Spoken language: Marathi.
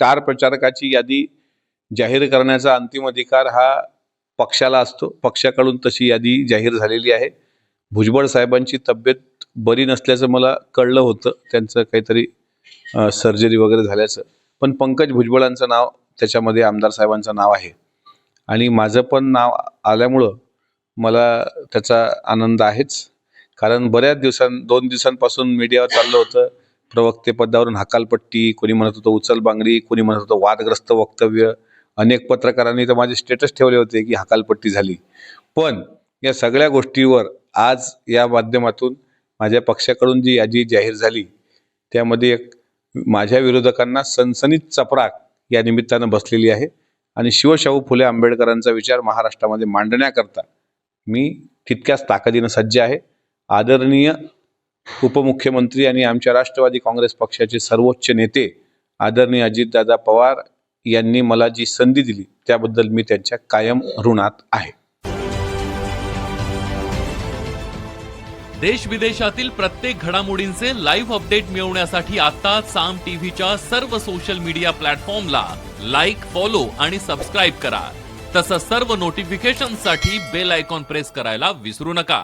स्टार प्रचारकाची यादी जाहीर करण्याचा अंतिम अधिकार हा पक्षाला असतो. पक्षाकडून तशी यादी जाहीर झालेली आहे. भुजबळ साहेबांची तब्येत बरी नसल्याचं मला कळलं होतं. त्यांचं काहीतरी सर्जरी वगैरे झाल्याचं. पण पंकज भुजबळांचं नाव त्याच्यामध्ये आमदार साहेबांचं नाव आहे. आणि माझं पण नाव आल्यामुळं मला त्याचा आनंद आहेच. कारण बऱ्याच दिवसां दोन दिवसांपासून मीडियावर चाललं होतं. प्रवक्ते पदावरून हकालपट्टी कोणी म्हणत होतं उचल बांगडी कोणी म्हणत होतं वादग्रस्त वक्तव्य. अनेक पत्रकारांनी तर माझे स्टेटस ठेवले होते की हकालपट्टी झाली. पण या सगळ्या गोष्टीवर आज या माध्यमातून माझ्या पक्षाकडून जी यादी जाहीर झाली त्यामध्ये एक माझ्या विरोधकांना सनसनीत चपराक या निमित्तानं बसलेली आहे. आणि शिवशाहू फुले आंबेडकरांचा विचार महाराष्ट्रामध्ये मांडण्याकरता मी तितक्याच ताकदीनं सज्ज आहे. आदरणीय उपमुख्यमंत्री आणि आमच्या राष्ट्रवादी काँग्रेस पक्षाचे सर्वोच्च नेते आदरणीय अजितदादा पवार यांनी मला जी संधी दिली त्याबद्दल मी त्यांच्या कायम ऋणात आहे. देश विदेशातील प्रत्येक घडामोडींचे लाईव्ह अपडेट मिळवण्यासाठी आता साम टीव्हीच्या सर्व सोशल मीडिया प्लॅटफॉर्मला लाईक फॉलो आणि सबस्क्राईब करा. तसंच सर्व नोटिफिकेशनसाठी बेल आयकॉन प्रेस करायला विसरू नका.